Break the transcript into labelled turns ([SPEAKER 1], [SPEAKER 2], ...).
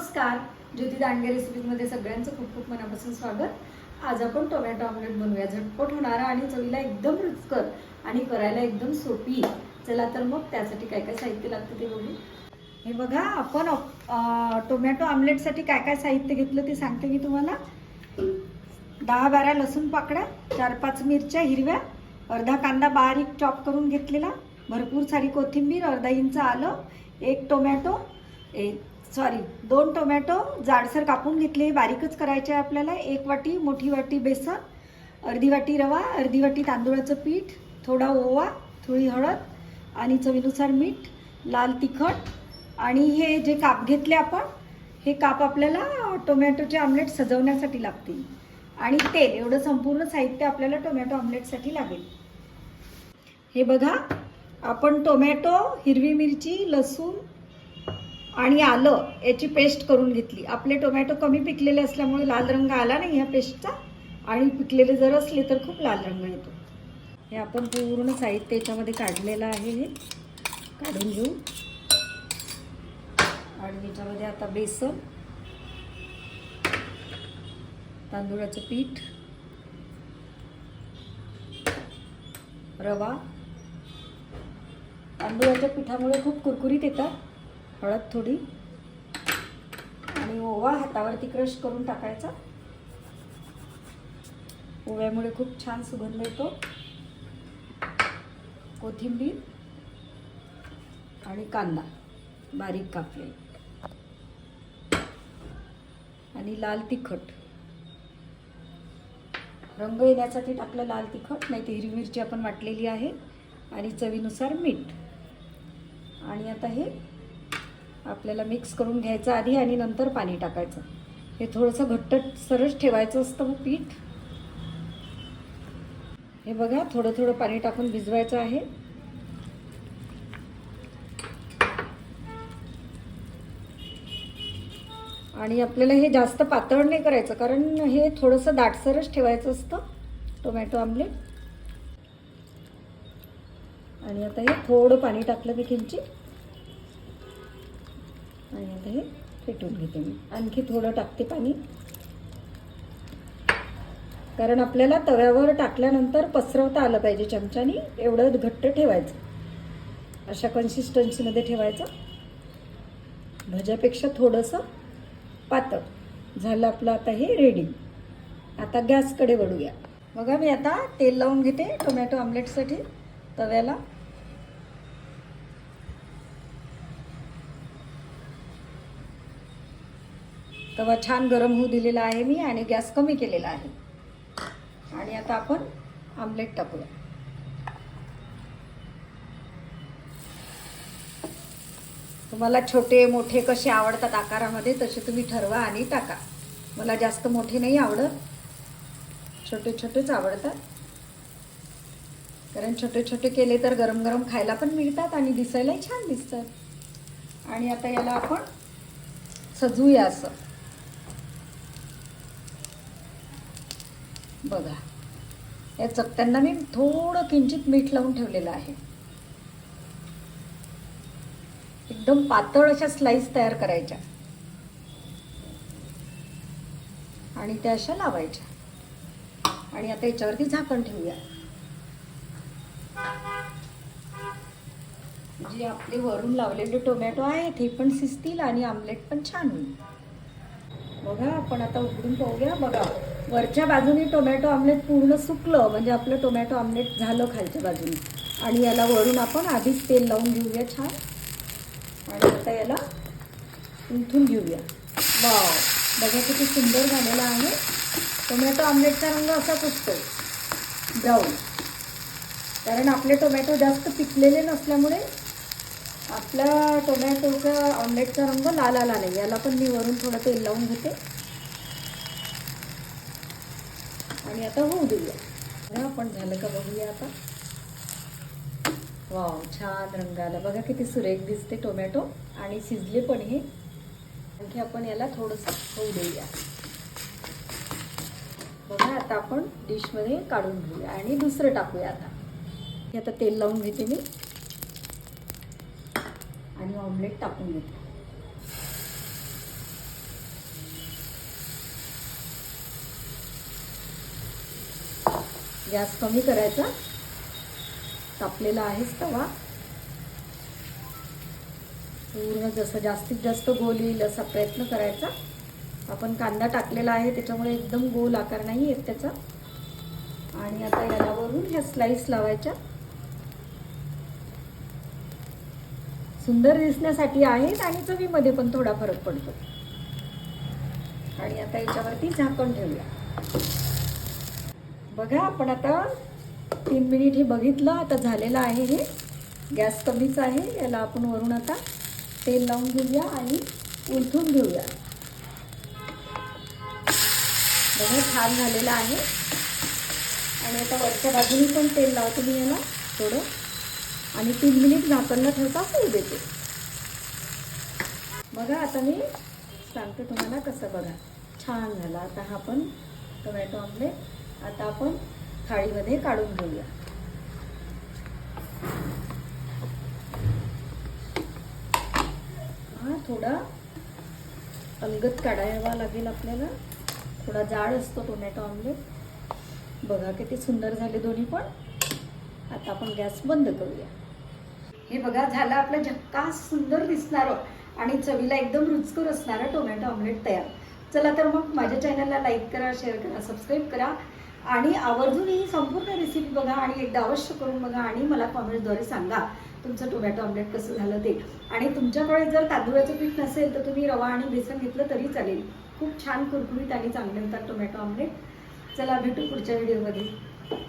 [SPEAKER 1] नमस्कार. ज्योती दांडगे रेसिपीजमध्ये सगळ्यांचं खूप खूप मनापासून स्वागत. आज आपण टोमॅटो ऑमलेट बनवूया. झटपट होणारा आणि चवीला एकदम रुचकर आणि करायला एकदम सोपी. चला तर मग त्यासाठी काय काय साहित्य लागतं ते बघू. हे बघा आपण टोमॅटो ऑमलेटसाठी काय काय साहित्य घेतलं ते सांगते मी तुम्हाला. दहा बारा लसूण पाकळ्या चार पाच मिरच्या हिरव्या अर्धा कांदा बारीक चॉप करून घेतलेला भरपूर सारी कोथिंबीर अर्धा इंच आलं एक टोमॅटो एक सॉरी दोन टोमॅटो जाडसर कापून घेतले. बारीकच करायचे आहे आपल्याला. एक वाटी मोठी वाटी बेसन अर्धी वाटी रवा अर्धी वाटी तांदूळाचं पीठ थोडा ओवा थोडी हळद आणि चवीनुसार मीठ लाल तिखट आणि हे जे काप घेतले आपण हे काप आपल्याला टोमॅटोचे आमलेट सजवण्यासाठी लागतील. आणि तेल एवढं संपूर्ण साहित्य आपल्याला टोमॅटो आमलेटसाठी लागेल. हे बघा आपण टोमॅटो हिरवी मिरची लसूण आणि आलं याची पेस्ट करून घेतली. आपले टोमॅटो कमी पिकलेले असल्यामुळे लाल रंग आला नाही ह्या पेस्टचा आणि पिकलेले जर असले तर खूप लाल रंग येतो. हे आपण पूर्ण साहित्य याच्यामध्ये काढलेलं आहे हे. काढून घेऊ. आणि याच्यामध्ये आता बेसन तांदूळाचं पीठ रवा. तांदूळाच्या पिठामुळे खूप कुरकुरीत येतात. हळद थोडी. आणि ओवा हातावरती क्रश करून टाकायचा. ओव्यामुळे खूप छान सुगंध येतो. कोथिंबीर आणि कांदा बारीक कापले. आणि लाल तिखट. रंग येण्यासाठी टाकलं लाल तिखट नाही तर हिरवी मिरची आपण वाटलेली आहे. आणि चवीनुसार मीठ. आणि आता हे आपल्याला मिक्स करून घ्यायचं आधी आणि नंतर पाणी टाकायचं. हे थोडंसं घट्ट सरस ठेवायचं असतं मग पीठ. हे बघा थोडं थोडं पाणी टाकून भिजवायचं आहे. आणि आपल्याला हे जास्त पातळ नाही करायचं कारण हे थोडंसं दाटसरच ठेवायचं असतं टोमॅटो आमलेट. आणि आता हे थोडं पाणी टाकलं मी किंचित. आणि आता हे फेटून घेते मी. आणखी थोडं टाकते पाणी. कारण आपल्याला तव्यावर टाकल्यानंतर पसरवता आलं पाहिजे चमच्यानी एवढं घट्ट ठेवायचं. अशा कन्सिस्टन्सीमध्ये ठेवायचं. भज्यापेक्षा थोडंसं पातळ. झालं आपलं आता हे रेडी आता गॅसकडे वळूया. बघा मी आता तेल लावून घेते टोमॅटो आमलेटसाठी तव्याला. तवा छान गरम होऊ दिलेला आहे मी आणि गॅस कमी केलेला आहे. आणि आता आपण आमलेट टाकूया. तुम्हाला छोटे मोठे कसे आवडतात आकारामध्ये तसे तुम्ही ठरवा आणि टाका. मला जास्त मोठे नाही आवडत. छोटे छोटेच आवडतात. कारण छोटे छोटे केले तर गरम गरम खायला पण मिळतात आणि दिसायलाही छान दिसतात. आणि आता याला आपण सजवूया असं. बघा. या चकत्यांना मी थोडं किंचित मीठ लावून ठेवलेलं आहे. एकदम पातळ अशा स्लाइस तयार करायच्या. आणि त्या अशा लावायच्या. आणि आता याच्यावरती झाकण ठेवूया. जे आपले वरून लावलेले टोमॅटो आहेत हे पण शिजतील आणि आमलेट पण छान होईल. बघा आपण आता उघडून पाहूया. बघा. वरच्या बाजूने टोमॅटो आमलेट पूर्ण सुकलं म्हणजे आपलं टोमॅटो आमलेट झालं खालच्या बाजूने. आणि याला वरून आपण आधीच तेल लावून घेऊया छान. आणि आता याला उलथून घेऊया. वा बघा किती सुंदर झालेला आहे. टोमॅटो आमलेटचा रंग असाच असतो ब्राऊन. कारण आपले टोमॅटो जास्त पिकलेले नसल्यामुळे आपल्या टोमॅटोचा ऑमलेटचा रंग लाल आला नाही. याला पण मी वरून थोडं तेल लावून घेते. आणि आता होऊ देऊया. आपण झालं का बघूया आता? वाव छान रंग आला. बघा किती सुरेख दिसते टोमॅटो आणि शिजले पण हे. आणखी आपण याला थोडंसं होऊ देऊया. बघा आता आपण डिशमध्ये काढून घेऊया आणि दुसरं टाकूया आता. हे आता तेल लावून घेते मी. आणि ऑमलेट टाकून घेते. गॅस कमी करायचा. तापलेला आहेच तवा. पूर्ण जसं जास्तीत जास्त गोल येईल असा प्रयत्न करायचा. आपण कांदा टाकलेला आहे त्याच्यामुळे एकदम गोल आकार नाही येत त्याचा. आणि आता याला वरून ह्या स्लाईस लावायच्या. सुंदर दिसण्यासाठी आहेत आणि चवीमध्ये पण थोडा फरक पडतो. आणि आता याच्यावरती झाकण ठेवूया. बघा आपण आता तीन मिनिट हे बघितलं आता झालेलं आहे हे. गॅस कमीच आहे याला आपण वरून आता तेल लावून घेऊया आणि उलथून घेऊया. बघा छान झालेलं आहे. आणि आता वरच्या बाजूने पण तेल लावतो मी याला थोडं. आणि तीन मिनिट झाकणला ठेवता होऊ देते. बघा आता मी सांगते तुम्हाला कसं बघा. छान झाला. आता हा पण टोमॅटो आमलेट आता आपण थाळीमध्ये काढून घेऊया. हा थोडा अलगत काढावा लागेल आपल्याला. थोडा जाड असतो टोमॅटो ऑमलेट बघा किती सुंदर झाले दोन्ही पण. आता आपण गॅस बंद करूया. हे बघा झालं आपलं झक्कास सुंदर दिसणारं हो. आणि चवीला एकदम रुचकर असणारं टोमॅटो ऑमलेट तयार. चला तर मग माझ्या चॅनलला लाईक करा शेअर करा सबस्क्राईब करा. आणि आवर्जून ही संपूर्ण रेसिपी बघा आणि एकदा अवश्य करून बघा आणि मला कॉमेंटद्वारे सांगा. तुमचं टोमॅटो ऑमलेट कसं झालं ते. आणि तुमच्याकडे जर तांदूळाचं पीठ नसेल तर तुम्ही रवा आणि बेसन घेतलं तरी चालेल. खूप छान कुरकुरीत आणि चांगले होतात टोमॅटो ऑमलेट चला भेटू पुढच्या व्हिडिओमध्ये